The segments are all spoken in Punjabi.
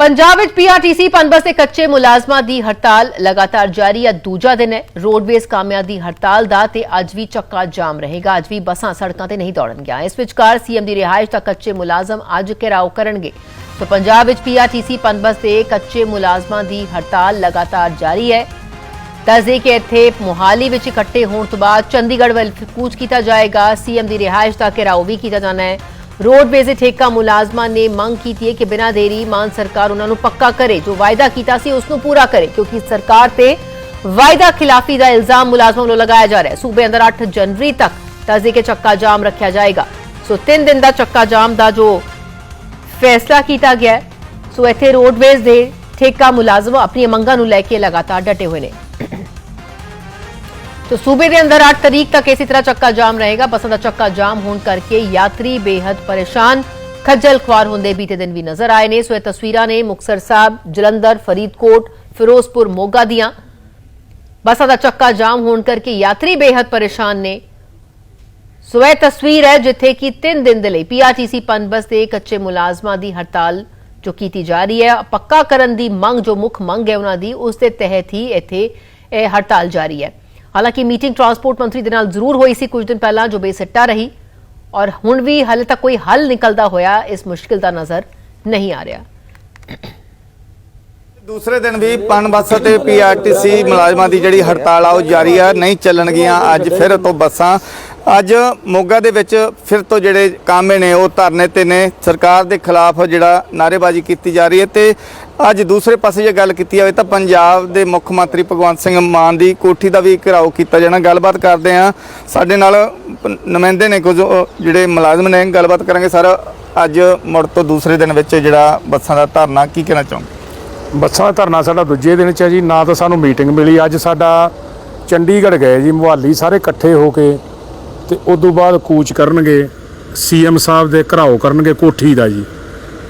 ਪੰਜਾਬ ਵਿੱਚ ਪੀਆਰਟੀਸੀ ਪਨਬਸ ਦੇ ਕੱਚੇ ਮੁਲਾਜ਼ਮਾਂ ਦੀ ਹੜਤਾਲ ਲਗਾਤਾਰ ਜਾਰੀ ਹੈ ਦੂਜਾ ਦਿਨ ਹੈ, ਰੋਡਵੇਜ਼ ਕਾਮਿਆਂ ਦੀ ਹੜਤਾਲ ਦਾ ਤੇ ਅੱਜ ਵੀ ਚੱਕਾ ਜਾਮ ਰਹੇਗਾ। ਅੱਜ ਵੀ ਬੱਸਾਂ ਸੜਕਾਂ ਤੇ ਨਹੀਂ ਦੌੜਨਗੀਆਂ ਇਸ ਵਿਚਕਾਰ ਸੀਐਮ ਦੀ ਰਿਹਾਇਸ਼ ਤੱਕ ਕੱਚੇ ਮੁਲਾਜ਼ਮ ਅੱਜ ਘਿਰਾਓ ਕਰਨਗੇ। ਸੋ ਪੰਜਾਬ ਵਿੱਚ ਪੀਆਰਟੀਸੀ ਪਨਬਸ ਦੇ ਕੱਚੇ ਮੁਲਾਜ਼ਮਾਂ ਦੀ ਹੜਤਾਲ ਲਗਾਤਾਰ ਜਾਰੀ ਹੈ। ਦੱਸਦੇ ਕਿ ਇੱਥੇ ਮੁਹਾਲੀ ਵਿੱਚ ਇਕੱਠੇ ਹੋਣ ਤੋਂ ਬਾਅਦ ਚੰਡੀਗੜ੍ਹ ਵੱਲ ਕੂਚ ਕੀਤਾ ਜਾਏਗਾ। ਸੀਐਮ ਦੀ ਰਿਹਾਇਸ਼ ਦਾ ਘਿਰਾਓ ਵੀ ਕੀਤਾ ਜਾਣਾ ਹੈ। ਰੋਡਵੇਜ਼ ਦੇ ਠੇਕਾ ਮੁਲਾਜ਼ਮਾਂ ਨੇ ਮੰਗ ਕੀਤੀ ਹੈ ਕਿ ਬਿਨਾਂ ਦੇਰੀ ਮਾਨ ਸਰਕਾਰ ਉਹਨਾਂ ਨੂੰ ਪੱਕਾ ਕਰੇ। ਜੋ ਵਾਅਦਾ ਕੀਤਾ ਸੀ, ਉਸ ਨੂੰ ਪੂਰਾ ਕਰੇ, ਕਿਉਂਕਿ ਸਰਕਾਰ ਤੇ ਵਾਅਦਾ ਖਿਲਾਫੀ ਦਾ ਇਲਜ਼ਾਮ ਮੁਲਾਜ਼ਮਾਂ ਵੱਲੋਂ ਲਗਾਇਆ ਜਾ ਰਿਹਾ ਹੈ। ਸੂਬੇ ਅੰਦਰ 8 ਜਨਵਰੀ ਤੱਕ ਦੱਸਦੇ ਕਿ ਚੱਕਾ ਜਾਮ ਰੱਖਿਆ ਜਾਏਗਾ। ਸੋ 3 ਦਿਨ ਦਾ ਚੱਕਾ ਜਾਮ ਦਾ ਜੋ ਫੈਸਲਾ ਕੀਤਾ ਗਿਆ ਸੋ ਇੱਥੇ ਰੋਡਵੇਜ਼ ਦੇ ਠੇਕਾ ਮੁਲਾਜ਼ਮ ਆਪਣੀਆਂ ਮੰਗਾਂ ਨੂੰ ਲੈ ਕੇ ਲਗਾਤਾਰ ਡਟੇ ਹੋਏ ਨੇ। तो सूबे के अंदर 8 तारीख तक इसी तरह चक्का जाम रहेगा बसों का चक्का जाम होने करके यात्री बेहद परेशान खज्जल खुआर होंदे बीते दिन भी नजर आए ने सो ये तस्वीरां ने मुक्तसर साहब जलंधर फरीदकोट फिरोजपुर मोगा दियां बसां का चक्का जाम होने करके यात्री बेहद परेशान ने ਸੋ ਇਹ ਤਸਵੀਰ ਹੈ ਜਿੱਥੇ ਕਿ 3 ਦਿਨ ਦੇ ਲਈ ਪੀਆਰਟੀਸੀ ਪਨਬਸ ਦੇ ਕੱਚੇ ਮੁਲਾਜ਼ਮਾਂ ਦੀ ਹੜਤਾਲ ਜੋ ਕੀਤੀ ਜਾ ਰਹੀ ਹੈ ਪੱਕਾ ਕਰਨ ਦੀ ਮੰਗ ਜੋ ਮੁੱਖ ਮੰਗ ਹੈ ਉਹਨਾਂ ਦੀ ਉਸ ਦੇ ਤਹਿਤ ਹੀ ਇੱਥੇ ਇਹ ਹੜਤਾਲ ਜਾਰੀ ਹੈ ਹਾਲਾਂਕਿ ਮੀਟਿੰਗ ਟਰਾਂਸਪੋਰਟ ਮੰਤਰੀ ਦੇ ਨਾਲ ਜ਼ਰੂਰ ਹੋਈ ਸੀ ਕੁਝ ਦਿਨ ਪਹਿਲਾਂ ਜੋ ਬੇਸਿੱਟਾ ਰਹੀ ਔਰ ਹੁਣ ਵੀ ਹਾਲੇ ਤੱਕ ਕੋਈ ਹੱਲ ਨਿਕਲਦਾ ਹੋਇਆ ਇਸ ਮੁਸ਼ਕਿਲ ਦਾ ਨਜ਼ਰ ਨਹੀਂ ਆ ਰਿਹਾ। ਦੂਸਰੇ ਦਿਨ ਵੀ ਪਨ ਤੇ ਪੀਆਰਟੀਸੀ ਮੁਲਾਜ਼ਮਾਂ ਦੀ ਜਿਹੜੀ ਹੜਤਾਲ ਆ, ਉਹ ਜਾਰੀ ਆ, ਨਹੀਂ ਚੱਲਣਗੀਆਂ ਅੱਜ ਫਿਰ ਤੋਂ ਬੱਸਾਂ। ਅੱਜ ਮੋਗਾ ਦੇ ਵਿੱਚ ਫਿਰ ਤੋਂ ਜਿਹੜੇ ਕਾਮੇ ਨੇ, ਉਹ ਧਰਨੇ ਤੇ ਨੇ। ਸਰਕਾਰ ਦੇ ਖਿਲਾਫ ਜਿਹੜਾ ਨਾਅਰੇਬਾਜ਼ੀ ਕੀਤੀ ਜਾ ਰਹੀ ਹੈ ਤੇ ਅੱਜ ਦੂਸਰੇ ਪਾਸੇ ਜੇ ਗੱਲ ਕੀਤੀ ਜਾਵੇ ਤਾਂ ਪੰਜਾਬ ਦੇ ਮੁੱਖ ਮੰਤਰੀ ਭਗਵੰਤ ਸਿੰਘ ਮਾਨ ਦੀ ਕੋਠੀ ਦਾ ਵੀ ਘਿਰਾਓ ਕੀਤਾ ਜਾਣਾ। ਗੱਲਬਾਤ ਕਰਦੇ ਆ ਸਾਡੇ ਨਾਲ ਨੁਮਾਇੰਦੇ ਨੇ ਕੁਝ ਜਿਹੜੇ ਮੁਲਾਜ਼ਮ ਨੇ, ਗੱਲਬਾਤ ਕਰਾਂਗੇ ਸਰ। ਅੱਜ ਮੁੜ ਤੋਂ ਦੂਸਰੇ ਦਿਨ ਵਿੱਚ ਜਿਹੜਾ ਬੱਸਾਂ ਦਾ ਧਰਨਾ, ਕੀ ਕਹਿਣਾ ਚਾਹੋਗੇ? ਬੱਸਾਂ ਦਾ ਧਰਨਾ ਸਾਡਾ ਦੂਜੇ ਦਿਨ ਚ ਹੈ ਜੀ। ਨਾ ਤਾਂ ਸਾਨੂੰ ਮੀਟਿੰਗ ਮਿਲੀ। ਅੱਜ ਸਾਡਾ ਚੰਡੀਗੜ੍ਹ ਗਏ ਜੀ, ਮੁਹਾਲੀ ਸਾਰੇ ਇਕੱਠੇ ਹੋ ਕੇ ਤੇ ਉਸ ਤੋਂ ਬਾਅਦ ਕੂਚ ਕਰਨਗੇ। ਸੀਐਮ ਸਾਹਿਬ ਦੇ ਘਰਾਓ ਕਰਨਗੇ ਕੋਠੀ ਦਾ ਜੀ।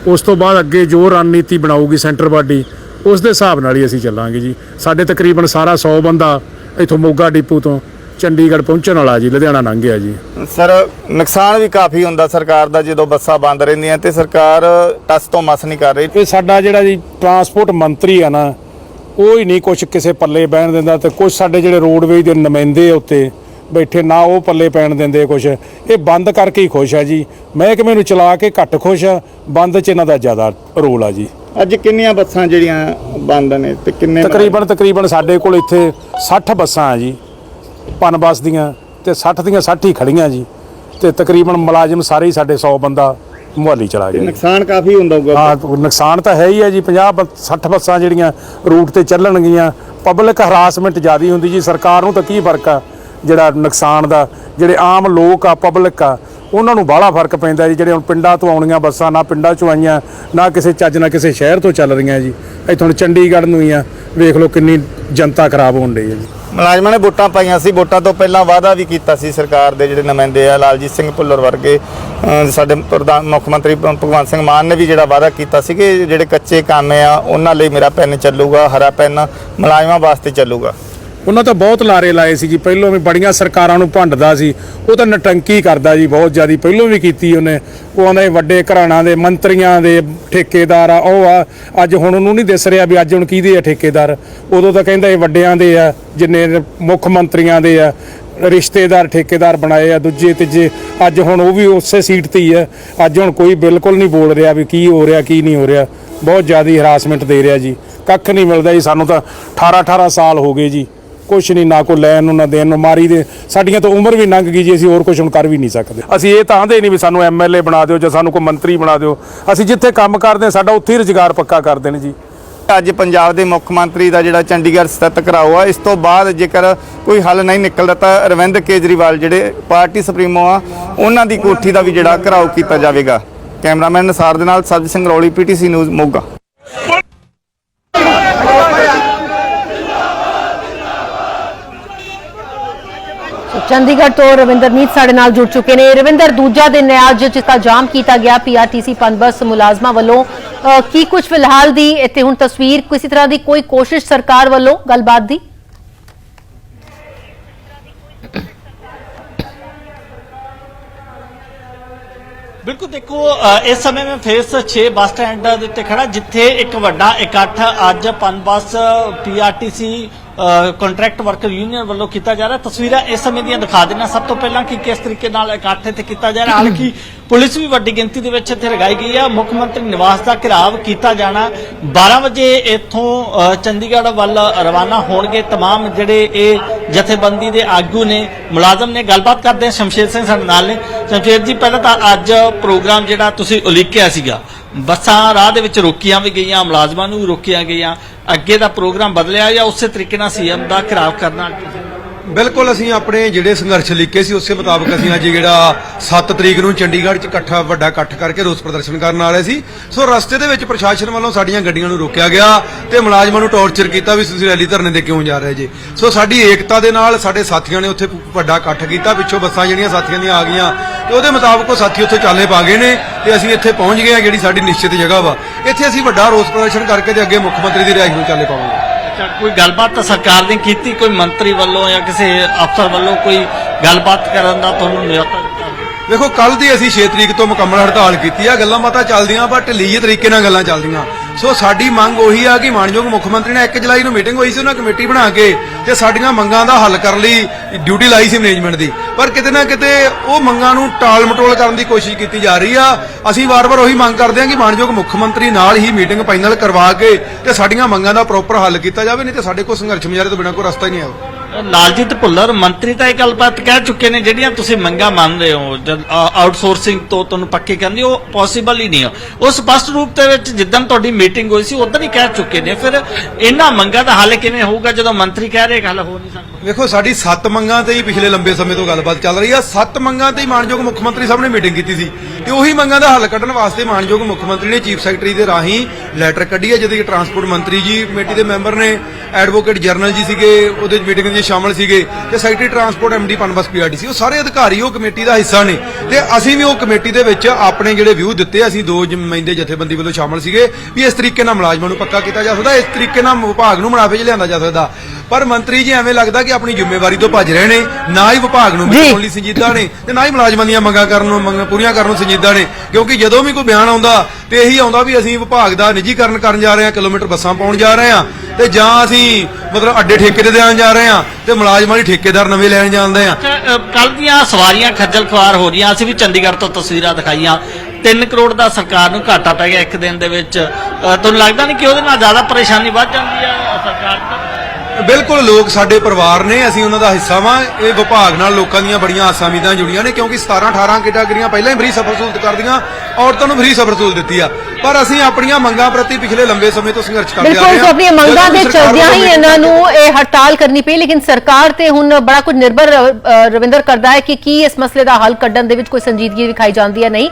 ਉਸ ਤੋਂ ਬਾਅਦ ਅੱਗੇ ਜੋ ਰਣਨੀਤੀ ਬਣਾਊਗੀ ਸੈਂਟਰ ਬਾਡੀ ਉਸ ਦੇ ਹਿਸਾਬ ਨਾਲ ਹੀ ਅਸੀਂ ਚੱਲਾਂਗੇ ਜੀ। ਸਾਡੇ ਤਕਰੀਬਨ ਸਾਰਾ 100 ਬੰਦਾ ਇੱਥੋਂ ਮੋਗਾ ਡਿਪੂ ਤੋਂ ਚੰਡੀਗੜ੍ਹ ਪਹੁੰਚਣ ਵਾਲਾ ਜੀ ਲੁਧਿਆਣਾ ਲੰਘ ਗਿਆ ਜੀ। ਸਰ ਨੁਕਸਾਨ ਵੀ ਕਾਫੀ ਹੁੰਦਾ ਸਰਕਾਰ ਦਾ ਜਦੋਂ ਬੱਸਾਂ ਬੰਦ ਰਹਿੰਦੀਆਂ ਤੇ ਸਰਕਾਰ ਟਸ ਤੋਂ ਮਸ ਨਹੀਂ ਕਰ ਰਹੀ। ਇਹ ਸਾਡਾ ਜਿਹੜਾ ਜੀ ਟਰਾਂਸਪੋਰਟ ਮੰਤਰੀ ਆ ਨਾ ਉਹ ਹੀ ਨਹੀਂ ਕੁਛ ਕਿਸੇ ਪੱਲੇ ਬਹਿਣ ਦਿੰਦਾ ਤੇ ਕੁਝ ਸਾਡੇ ਜਿਹੜੇ ਰੋਡਵੇਜ ਦੇ ਨੁਮਾਇੰਦੇ ਆ ਉੱਤੇ ਬੈਠੇ ਨਾ ਉਹ ਪੱਲੇ ਪੈਣ ਦਿੰਦੇ ਕੁਛ। ਇਹ ਬੰਦ ਕਰਕੇ ਹੀ ਖੁਸ਼ ਆ ਜੀ। ਮਹਿਕਮੇ ਨੂੰ ਚਲਾ ਕੇ ਘੱਟ ਖੁਸ਼ ਆ ਬੰਦ 'ਚ ਇਹਨਾਂ ਦਾ ਜ਼ਿਆਦਾ ਰੋਲ ਆ ਜੀ। ਅੱਜ ਕਿੰਨੀਆਂ ਬੱਸਾਂ ਜਿਹੜੀਆਂ ਬੰਦ ਨੇ ਤੇ ਕਿੰਨੇ ਤਕਰੀਬਨ ਤਕਰੀਬਨ ਸਾਡੇ ਕੋਲ ਇੱਥੇ 60 ਬੱਸਾਂ ਆ ਜੀ। ਪਨ ਬੱਸ ਦੀਆਂ ਤੇ 60 ਦੀਆਂ 60 ਹੀ ਖੜੀਆਂ ਜੀ। ਤੇ ਤਕਰੀਬਨ ਮੁਲਾਜ਼ਮ ਸਾਰੇ ਹੀ ਸਾਡੇ 100 ਬੰਦਾ ਮੁਹਾਲੀ ਚਲਾ ਗਿਆ। ਨੁਕਸਾਨ ਕਾਫੀ ਹੁੰਦਾ ਹੋਊਗਾ। ਹਾਂ ਨੁਕਸਾਨ ਤਾਂ ਹੈ ਹੀ ਹੈ ਜੀ। 50 ਬ- 60 ਬੱਸਾਂ ਜਿਹੜੀਆਂ ਰੂਟ ਤੇ ਚੱਲਣਗੀਆਂ ਪਬਲਿਕ ਹਰਾਸਮੈਂਟ ਜ਼ਿਆਦੀ ਹੁੰਦੀ ਜੀ। ਸਰਕਾਰ ਨੂੰ ਤਾਂ ਕੀ ਫ਼ਰਕ ਆ? ਜਿਹੜਾ ਨੁਕਸਾਨ ਦਾ, ਜਿਹੜੇ ਆਮ ਲੋਕ ਆ ਪਬਲਿਕ ਆ, ਉਹਨਾਂ ਨੂੰ ਬਾਹਲਾ ਫ਼ਰਕ ਪੈਂਦਾ ਜੀ। ਜਿਹੜੇ ਹੁਣ ਪਿੰਡਾਂ ਤੋਂ ਆਉਣੀਆਂ ਬੱਸਾਂ ਨਾ ਪਿੰਡਾਂ ਚੋਂ ਆਈਆਂ, ਨਾ ਕਿਸੇ ਚੱਜ, ਨਾ ਕਿਸੇ ਸ਼ਹਿਰ ਤੋਂ ਚੱਲ ਰਹੀਆਂ ਜੀ। ਇੱਥੋਂ ਹੁਣ ਚੰਡੀਗੜ੍ਹ ਨੂੰ ਹੀ ਆ, ਵੇਖ ਲਓ ਕਿੰਨੀ ਜਨਤਾ ਖਰਾਬ ਹੋਣ ਡਈ ਹੈ ਜੀ। ਮੁਲਾਜ਼ਮਾਂ ਨੇ ਵੋਟਾਂ ਪਾਈਆਂ ਸੀ। ਵੋਟਾਂ ਤੋਂ ਪਹਿਲਾਂ ਵਾਅਦਾ ਵੀ ਕੀਤਾ ਸੀ ਸਰਕਾਰ ਦੇ, ਜਿਹੜੇ ਨੁਮਾਇੰਦੇ ਆ, ਲਾਲਜੀਤ ਸਿੰਘ ਭੁੱਲਰ ਵਰਗੇ ਸਾਡੇ ਪ੍ਰਧਾਨ, ਮੁੱਖ ਮੰਤਰੀ ਭਗਵੰਤ ਸਿੰਘ ਮਾਨ ਨੇ ਵੀ ਜਿਹੜਾ ਵਾਅਦਾ ਕੀਤਾ ਸੀ ਕਿ ਜਿਹੜੇ ਕੱਚੇ ਕੰਮ ਆ, ਉਹਨਾਂ ਲਈ ਮੇਰਾ ਪੈਨ ਚੱਲੂਗਾ, ਹਰਾ ਪੈਨ, ਮੁਲਾਜ਼ਮਾਂ ਵਾਸਤੇ ਚੱਲੂਗਾ। ਉਹਨਾਂ ਤਾਂ ਬਹੁਤ ਲਾਰੇ ਲਾਏ ਸੀ ਜੀ। ਪਹਿਲੋਂ ਵੀ ਬੜੀਆਂ ਸਰਕਾਰਾਂ ਨੂੰ ਭੰਡਦਾ ਸੀ। ਉਹ ਤਾਂ ਨਟੰਕੀ ਕਰਦਾ ਜੀ, ਬਹੁਤ ਜ਼ਿਆਦੀ। ਪਹਿਲੋਂ ਵੀ ਕੀਤੀ ਉਹਨੇ। ਉਹ ਆਂਦੇ ਵੱਡੇ ਘਰਾਣਾ ਦੇ, ਮੰਤਰੀਆਂ ਦੇ ਠੇਕੇਦਾਰ ਆ, ਉਹ ਆ। ਅੱਜ ਹੁਣ ਉਹਨੂੰ ਨਹੀਂ ਦਿਸ ਰਿਹਾ ਵੀ ਅੱਜ ਹੁਣ ਕਿਹਦੇ ਆ ਠੇਕੇਦਾਰ। ਉਦੋਂ ਤਾਂ ਕਹਿੰਦਾ ਇਹ ਵੱਡਿਆਂ ਦੇ ਆ, ਜਿੰਨੇ ਮੁੱਖ ਮੰਤਰੀਆਂ ਦੇ ਆ, ਰਿਸ਼ਤੇਦਾਰ ਠੇਕੇਦਾਰ ਬਣਾਏ ਆ, ਦੂਜੇ, ਤੀਜੇ। ਅੱਜ ਹੁਣ ਉਹ ਵੀ ਉਸੇ ਸੀਟ ਤੇ ਹੀ ਆ। ਅੱਜ ਹੁਣ ਕੋਈ ਬਿਲਕੁਲ ਨਹੀਂ ਬੋਲ ਰਿਹਾ ਵੀ ਕੀ ਹੋ ਰਿਹਾ, ਕੀ ਨਹੀਂ ਹੋ ਰਿਹਾ। ਬਹੁਤ ਜ਼ਿਆਦਾ ਹਰਾਸਮੈਂਟ ਦੇ ਰਿਹਾ ਜੀ। ਕੱਖ ਨਹੀਂ ਮਿਲਦਾ ਜੀ। ਸਾਨੂੰ ਤਾਂ 18 18 ਸਾਲ ਹੋ ਗਏ ਜੀ। ਕੁਛ ਨਹੀਂ, ਨਾ ਕੋ ਲੈਣ ਨੂੰ, ਨਾ ਦੇਣ ਨੂੰ, ਮਾਰੀ ਦੇ। ਸਾਡੀਆਂ ਤਾਂ ਉਮਰ ਵੀ ਲੰਘ ਗਈ ਜੀ, ਅਸੀਂ ਹੋਰ ਕੁਝ ਹੁਣ ਕਰ ਵੀ ਨਹੀਂ ਸਕਦੇ। ਅਸੀਂ ਇਹ ਤਾਂ ਆਂਦੇ ਨਹੀਂ ਵੀ ਸਾਨੂੰ ਐਮਐਲਏ ਬਣਾ ਦਿਓ ਜਾਂ ਸਾਨੂੰ ਕੋਈ ਮੰਤਰੀ ਬਣਾ ਦਿਓ। ਅਸੀਂ ਜਿੱਥੇ ਕੰਮ ਕਰਦੇ ਹਾਂ, ਸਾਡਾ ਉੱਥੇ ਹੀ ਰੁਜ਼ਗਾਰ ਪੱਕਾ ਕਰਦੇ ਨੇ ਜੀ। ਅੱਜ ਪੰਜਾਬ ਦੇ ਮੁੱਖ ਮੰਤਰੀ ਦਾ ਜਿਹੜਾ ਚੰਡੀਗੜ੍ਹ ਸਥਿਤ ਘਰਾਓ ਆ, ਇਸ ਤੋਂ ਬਾਅਦ ਜੇਕਰ ਕੋਈ ਹੱਲ ਨਹੀਂ ਨਿਕਲਦਾ ਤਾਂ ਅਰਵਿੰਦ ਕੇਜਰੀਵਾਲ ਜਿਹੜੇ ਪਾਰਟੀ ਸੁਪਰੀਮੋ ਆ, ਉਹਨਾਂ ਦੀ ਕੋਠੀ ਦਾ ਵੀ ਜਿਹੜਾ ਘਰਾਓ ਕੀਤਾ ਜਾਵੇਗਾ। ਕੈਮਰਾਮੈਨ ਨਸਾਰ ਦੇ ਨਾਲ ਸਰਜ ਸਿੰਘ ਰੌਲੀ ਪੀਟੀਸੀ ਨਿਊਜ਼, ਮੋਗਾ। ਚੰਡੀਗੜ੍ਹ ਤੋਂ ਰਵਿੰਦਰਨੀਤ ਸਾਡੇ ਨਾਲ ਜੁੜ ਚੁੱਕੇ ਨੇ। ਰਵਿੰਦਰ, ਦੂਜਾ ਦਿਨ ਹੈ, ਅੱਜ ਜਿਸਦਾ ਜਾਮ ਕੀਤਾ ਗਿਆ, ਪੀਆਰਟੀਸੀ ਪਨਬਸ ਮੁਲਾਜ਼ਮਾਂ ਵੱਲੋਂ। ਕੀ ਕੁਝ ਫਿਲਹਾਲ ਦੀ ਇੱਥੇ ਹੁਣ ਤਸਵੀਰ, ਕਿਸੇ ਤਰ੍ਹਾਂ ਦੀ ਕੋਈ ਕੋਸ਼ਿਸ਼ ਸਰਕਾਰ ਵੱਲੋਂ ਗੱਲਬਾਤ ਦੀ? ਬਿਲਕੁਲ ਦੇਖੋ ਇਸ ਸਮੇਂ ਮੈਂ ਫੇਸ 6 ਬੱਸ ਸਟੈਂਡ ਦੇ ਉੱਤੇ ਖੜਾ, ਜਿੱਥੇ ਇੱਕ ਵੱਡਾ ਇਕੱਠ ਅੱਜ Punbus PRTC contract worker union ਵੱਲੋਂ ਕੀਤਾ ਜਾ ਰਿਹਾ ਤਸਵੀਰਾਂ ਇਸ ਸਮੇਂ ਦੀਆਂ ਦਿਖਾ ਦੇਣਾ ਸਭ ਤੋਂ ਪਹਿਲਾਂ ਕਿ ਕਿਸ ਤਰੀਕੇ ਨਾਲ ਇਕੱਠ ਇੱਥੇ ਕੀਤਾ ਜਾ ਰਿਹਾ ਹਾਲਾਂਕਿ ਪੁਲਿਸ ਵੀ ਵੱਡੀ ਗਿਣਤੀ ਦੇ ਵਿੱਚ ਇੱਥੇ ਲਗਾਈ ਗਈ ਹੈ ਮੁੱਖ ਮੰਤਰੀ ਨਿਵਾਸ ਦਾ ਘਿਰਾਵ ਕੀਤਾ ਜਾਣਾ 12 ਵਜੇ ਇੱਥੋਂ ਅ, ਚੰਡੀਗੜ੍ਹ ਵੱਲ ਰਵਾਨਾ ਹੋਣਗੇ तमाम ਜਿਹੜੇ ਇਹ ਜਥੇਬੰਦੀ ਦੇ ਆਗੂ ਨੇ ਮੁਲਾਜ਼ਮ ਨੇ ਗੱਲਬਾਤ ਕਰਦੇ ਹਾਂ ਸ਼ਮਸ਼ੇਰ ਸਿੰਘ ਸਾਡੇ ਨਾਲ ਨੇ ਸ਼ਮਸ਼ੇਰ ਜੀ ਪਹਿਲਾਂ ਤਾਂ ਅੱਜ ਪ੍ਰੋਗਰਾਮ ਜਿਹੜਾ ਤੁਸੀਂ ਉਲੀਕਿਆ ਸੀਗਾ ਬੱਸਾਂ ਰਾਹ ਦੇ ਵਿੱਚ ਰੋਕੀਆਂ ਵੀ ਗਈਆਂ, ਮੁਲਾਜ਼ਮਾਂ ਨੂੰ ਵੀ ਰੋਕੀਆਂ ਗਈਆਂ। ਅੱਗੇ ਦਾ ਪ੍ਰੋਗਰਾਮ ਬਦਲਿਆ ਜਾਂ ਉਸੇ ਤਰੀਕੇ ਨਾਲ ਸੀਐਮ ਦਾ ਘਿਰਾਵ ਕਰਨਾ? ਬਿਲਕੁਲ ਅਸੀਂ ਆਪਣੇ ਜਿਹੜੇ ਸੰਘਰਸ਼ ਲਿਖੇ ਸੀ, ਉਸੇ ਮੁਤਾਬਕ ਅਸੀਂ ਅੱਜ ਜਿਹੜਾ 7 ਤਰੀਕ ਨੂੰ ਚੰਡੀਗੜ੍ਹ 'ਚ ਇਕੱਠਾ ਵੱਡਾ ਇਕੱਠ ਕਰਕੇ ਰੋਸ ਪ੍ਰਦਰਸ਼ਨ ਕਰਨ ਆ ਰਹੇ ਸੀ। ਸੋ ਰਸਤੇ ਦੇ ਵਿੱਚ ਪ੍ਰਸ਼ਾਸਨ ਵੱਲੋਂ ਸਾਡੀਆਂ ਗੱਡੀਆਂ ਨੂੰ ਰੋਕਿਆ ਗਿਆ ਤੇ ਮੁਲਾਜ਼ਮਾਂ ਨੂੰ ਟੌਰਚਰ ਕੀਤਾ ਵੀ ਤੁਸੀਂ ਰੈਲੀ ਧਰਨੇ ਤੇ ਕਿਉਂ ਜਾ ਰਹੇ ਜੇ। ਸੋ ਸਾਡੀ ਏਕਤਾ ਦੇ ਨਾਲ ਸਾਡੇ ਸਾਥੀਆਂ ਨੇ ਉੱਥੇ ਵੱਡਾ ਇਕੱਠ ਕੀਤਾ, ਪਿੱਛੋਂ ਬੱਸਾਂ ਜਿਹੜੀਆਂ ਸਾਥੀਆਂ ਦੀਆਂ ਆ ਗਈਆਂ ਤੇ ਉਹਦੇ ਮੁਤਾਬਕ ਉਹ ਸਾਥੀ ਉੱਥੇ ਚਾਲੇ ਪਾ ਗਏ ਨੇ ਤੇ ਅਸੀਂ ਇੱਥੇ ਪਹੁੰਚ ਗਏ ਆ ਜਿਹੜੀ ਸਾਡੀ ਨਿਸ਼ਚਿਤ ਜਗ੍ਹਾ ਵਾ। ਇੱਥੇ ਅਸੀਂ ਵੱਡਾ ਰੋਸ ਪ੍ਰਦਰਸ਼ਨ ਕਰਕੇ ਤੇ ਅੱਗੇ ਮੁੱਖ ਮੰਤਰੀ ਦੀ ਰਿਹਾਇਸ਼ ਨੂੰ ਚਾਲੇ ਪਾਵਾਂਗੇ। ਅੱਛਾ, ਕੋਈ ਗੱਲਬਾਤ ਤਾਂ ਸਰਕਾਰ ਨੇ ਕੀਤੀ ਕੋਈ ਮੰਤਰੀ ਵੱਲੋਂ ਜਾਂ ਕਿਸੇ ਅਫਸਰ ਵੱਲੋਂ ਕੋਈ ਗੱਲਬਾਤ ਕਰਨ ਦਾ ਤੁਹਾਨੂੰ ਨਿਯੋਤਾ ਦਿੱਤਾ? ਵੇਖੋ ਕੱਲ ਦੀ ਅਸੀਂ 6 ਤਰੀਕ ਤੋਂ ਮੁਕੰਮਲ ਹੜਤਾਲ ਕੀਤੀ ਆ ਗੱਲਾਂ ਬਾਤਾਂ ਚੱਲਦੀਆਂ ਪਰ ਢਿੱਲੀ ਤਰੀਕੇ ਨਾਲ ਗੱਲਾਂ ਚੱਲਦੀਆਂ। ਸੋ ਸਾਡੀ ਮੰਗ ਉਹੀ ਆ ਕਿ ਮਾਨਯੋਗ ਮੁੱਖ ਮੰਤਰੀ ਨੇ 1 ਜੁਲਾਈ ਨੂੰ ਮੀਟਿੰਗ ਹੋਈ ਸੀ, ਉਹਨਾਂ ਕਮੇਟੀ ਬਣਾ ਕੇ ਤੇ ਸਾਡੀਆਂ ਮੰਗਾਂ ਦਾ ਹੱਲ ਕਰਨ ਲਈ, ਡਿਊਟੀ ਲਾਈ ਸੀ ਮੈਨੇਜਮੈਂਟ ਦੀ। ਪਰ ਕਿਤੇ ਨਾ ਕਿਤੇ ਉਹ ਮੰਗਾਂ ਨੂੰ ਟਾਲ ਮਟੋਲ ਕਰਨ ਦੀ ਕੋਸ਼ਿਸ਼ ਕੀਤੀ ਜਾ ਰਹੀ ਆ। ਅਸੀਂ ਵਾਰ-ਵਾਰ ਉਹੀ ਮੰਗ ਕਰਦੇ ਹਾਂ ਕਿ ਮਾਨਯੋਗ ਮੁੱਖ ਮੰਤਰੀ ਨਾਲ ਹੀ ਮੀਟਿੰਗ ਫਾਈਨਲ ਕਰਵਾ ਕੇ ਤੇ ਸਾਡੀਆਂ ਮੰਗਾਂ ਦਾ ਪ੍ਰੋਪਰ ਹੱਲ ਕੀਤਾ ਜਾਵੇ, ਨਹੀਂ ਤੇ ਸਾਡੇ ਕੋਲ ਸੰਘਰਸ਼ ਮੁਜ਼ਾਹਰੇ ਤੋਂ ਬਿਨਾਂ ਕੋਈ ਰਸਤਾ ਹੀ ਨਹੀਂ ਆਉ ਲਾਲਜੀਤ ਭੁੱਲਰ, ਮੰਤਰੀ ਤਾਂ ਇਹ ਗੱਲਬਾਤ ਕਹਿ ਚੁੱਕੇ ਨੇ, ਜਿਹੜੀਆਂ ਤੁਸੀਂ ਮੰਗਾਂ ਮੰਨਦੇ ਹੋ, ਜਦ ਆਊਟਸੋਰਸਿੰਗ ਤੋਂ ਤੁਹਾਨੂੰ ਪੱਕੇ ਕਰਨੀ ਉਹ ਪੋਸੀਬਲ ਹੀ ਨਹੀਂ ਹੈ ਉਹ ਸਪਸ਼ਟ ਰੂਪ ਦੇ ਵਿੱਚ ਜਿੱਦਣ ਤੁਹਾਡੀ ਮੀਟਿੰਗ ਹੋਈ ਸੀ ਉਦੋਂ ਹੀ ਕਹਿ ਚੁੱਕੇ ਨੇ। ਫਿਰ ਇਹਨਾਂ ਮੰਗਾਂ ਦਾ ਹੱਲ ਕਿਵੇਂ ਹੋਊਗਾ, ਜਦੋਂ ਮੰਤਰੀ ਕਹਿ ਰਹੇ ਗੱਲ ਹੋ ਨਹੀਂ ਸਕਦਾ ਵੇਖੋ, ਸਾਡੀ ਸੱਤ ਮੰਗਾਂ ਤੇ ਹੀ ਪਿਛਲੇ ਲੰਬੇ ਸਮੇਂ ਤੋਂ ਗੱਲਬਾਤ ਚੱਲ ਰਹੀ ਆ। ਸੱਤ ਮੰਗਾਂ ਤੇ ਹੀ ਮਾਨਯੋਗ ਮੁੱਖ ਮੰਤਰੀ ਸਾਹਿਬ ਨੇ ਮੀਟਿੰਗ ਕੀਤੀ ਸੀ। ਤੇ ਉਹੀ ਮੰਗਾਂ ਦਾ ਹੱਲ ਕੱਢਣ ਵਾਸਤੇ ਮਾਨਯੋਗ ਮੁੱਖ ਮੰਤਰੀ ਨੇ ਚੀਫ ਸੈਕਟਰੀ ਦੇ ਰਾਹੀਂ ਲੈਟਰ ਕੱਢੀ ਹੈ ਜਿਹਦੇ ਵਿੱਚ ਟਰਾਂਸਪੋਰਟ ਮੰਤਰੀ ਜੀ ਕਮੇਟੀ ਦੇ ਮੈਂਬਰ ਨੇ ਐਡਵੋਕੇਟ ਜਰਨਲ ਜੀ ਸੀਗੇ, ਉਹਦੇ ਮੀਟਿੰਗ ਵਿੱਚ ਸ਼ਾਮਲ ਸੀਗੇ ਤੇ secretary transport MD Punbus PRTC ਉਹ ਸਾਰੇ ਅਧਿਕਾਰੀ, ਉਹ ਕਮੇਟੀ ਦਾ ਹਿੱਸਾ ਨੇ। ਤੇ ਅਸੀਂ ਵੀ ਉਹ ਕਮੇਟੀ ਦੇ ਵਿੱਚ ਆਪਣੇ ਜਿਹੜੇ ਵਿਊ ਦਿੱਤੇ, ਅਸੀਂ ਦੋ ਨੁਮਾਇੰਦੇ ਜਥੇਬੰਦੀ ਵੱਲੋਂ ਸ਼ਾਮਲ ਸੀਗੇ ਵੀ ਇਸ ਤਰੀਕੇ ਨਾਲ ਮੁਲਾਜ਼ਮਾਂ ਨੂੰ ਪੱਕਾ ਕੀਤਾ ਜਾ ਸਕਦਾ, ਇਸ ਤਰੀਕੇ ਨਾਲ ਵਿਭਾਗ ਨੂੰ ਮੁਨਾਫੇ 'ਚ ਲਿਆਂਦਾ ਜਾ ਸਕਦਾ। ਪਰ ਮੰਤਰੀ ਜੀ ਐਵੇਂ ਲੱਗਦਾ ਕਿ ਆਪਣੀ ਜ਼ਿੰਮੇਵਾਰੀ ਤੋਂ ਭੱਜ ਰਹੇ ਨੇ। ਨਾ ਹੀ ਵਿਭਾਗ ਨੂੰ। ਬਚਾਉਣ ਲਈ ਸੰਜੀਦਾ ਨੇ ਤੇ ਨਾ ਹੀ ਮੁਲਾਜ਼ਮਾਂ ਦੀਆਂ ਮੰਗਾਂ ਕਰਨ ਨੂੰ ਮੰਗਾਂ ਪੂਰੀਆਂ ਕਰਨ ਨੂੰ ਸੰਜੀਦਾ ਨੇ। ਕਿਉਂਕਿ ਜਦੋਂ ਵੀ ਕੋਈ ਬਿਆਨ ਆਉਂਦਾ ਤੇ ਇਹੀ ਆਉਂਦਾ ਵੀ ਅਸੀਂ ਵਿਭਾਗ ਦਾ ਨਿੱਜੀਕਰਨ ਕਰਨ ਜਾ ਰਹੇ ਹਾਂ ਕਿਲੋਮੀਟਰ ਬੱਸਾਂ ਪਾਉਣ ਜਾ ਰਹੇ ਹਾਂ ਤੇ ਜਾਂ ਅਸੀਂ ਮਤਲਬ ਅੱਡੇ ਠੇਕੇ ਤੇ ਦੇਣ ਜਾ ਰਹੇ ਹਾਂ ਤੇ ਮੁਲਾਜ਼ਮਾਂ ਲਈ ਠੇਕੇਦਾਰ ਨਵੇਂ ਲੈਣ ਜਾਂਦੇ ਆ ਕੱਲ ਦੀਆਂ ਸਵਾਰੀਆਂ ਖੱਜਲ ਖੁਆਰ ਹੋ ਰਹੀਆਂ। ਅਸੀਂ ਵੀ ਚੰਡੀਗੜ੍ਹ ਤੋਂ ਤਸਵੀਰਾਂ ਦਿਖਾਈਆਂ। 3 ਕਰੋੜ ਦਾ ਸਰਕਾਰ ਨੂੰ ਘਾਟਾ ਪੈ ਗਿਆ ਇੱਕ ਦਿਨ ਦੇ ਵਿੱਚ। ਤੁਹਾਨੂੰ ਲੱਗਦਾ ਨਹੀਂ ਕਿ ਉਹਦੇ ਨਾਲ ਜ਼ਿਆਦਾ ਪਰੇਸ਼ਾਨੀ ਵੱਧ ਜਾਂਦੀ ਦੀ ਬਿਲਕੁਲ ਲੋਕ ਸਾਡੇ ਪਰਿਵਾਰ ਨੇ ਅਸੀਂ ਉਹਨਾਂ ਦਾ ਹਿੱਸਾ ਵਾਂ। ਇਹ ਵਿਭਾਗ ਨਾਲ ਲੋਕਾਂ ਦੀਆਂ ਬੜੀਆਂ ਆਸਾਂ ਉਮੀਦਾਂ ਜੁੜੀਆਂ ਨੇ ਕਿਉਂਕਿ 17 18 ਕੈਟਾਗਰੀਆਂ ਪਹਿਲਾਂ ਹੀ ਫ੍ਰੀ ਸਫਰ ਸਹੂਲਤ ਕਰਦੀਆਂ ਔਰਤਾਂ ਨੂੰ ਫ੍ਰੀ ਸਫਰ ਸਹੂਲਤ ਦਿੱਤੀ ਆ। ਪਰ ਅਸੀਂ ਆਪਣੀਆਂ ਮੰਗਾਂ ਪ੍ਰਤੀ ਪਿਛਲੇ ਲੰਬੇ ਸਮੇਂ ਤੋਂ ਸੰਘਰਸ਼ ਕਰਦੇ ਆ ਰਹੇ ਬਿਲਕੁਲ ਹਾਂ। ਸੋ ਆਪਣੀਆਂ ਮੰਗਾਂ ਦੇ ਚਲਦਿਆਂ ਹੀ ਇਹਨਾਂ ਨੂੰ ਇਹ ਹੜਤਾਲ ਕਰਨੀ ਪਈ ਲੇਕਿਨ ਸਰਕਾਰ ਤੇ ਹੁਣ ਬੜਾ ਕੁਝ ਨਿਰਭਰ ਰਵਿੰਦਰ ਕਰਦਾ ਹੈ ਕਿ ਕੀ ਇਸ ਮਸਲੇ ਦਾ ਹੱਲ ਕੱਢਣ ਦੇ ਵਿੱਚ ਕੋਈ ਸੰਜੀਦਗੀ ਵਿਖਾਈ ਜਾਂਦੀ ਹੈ ਨਹੀਂ?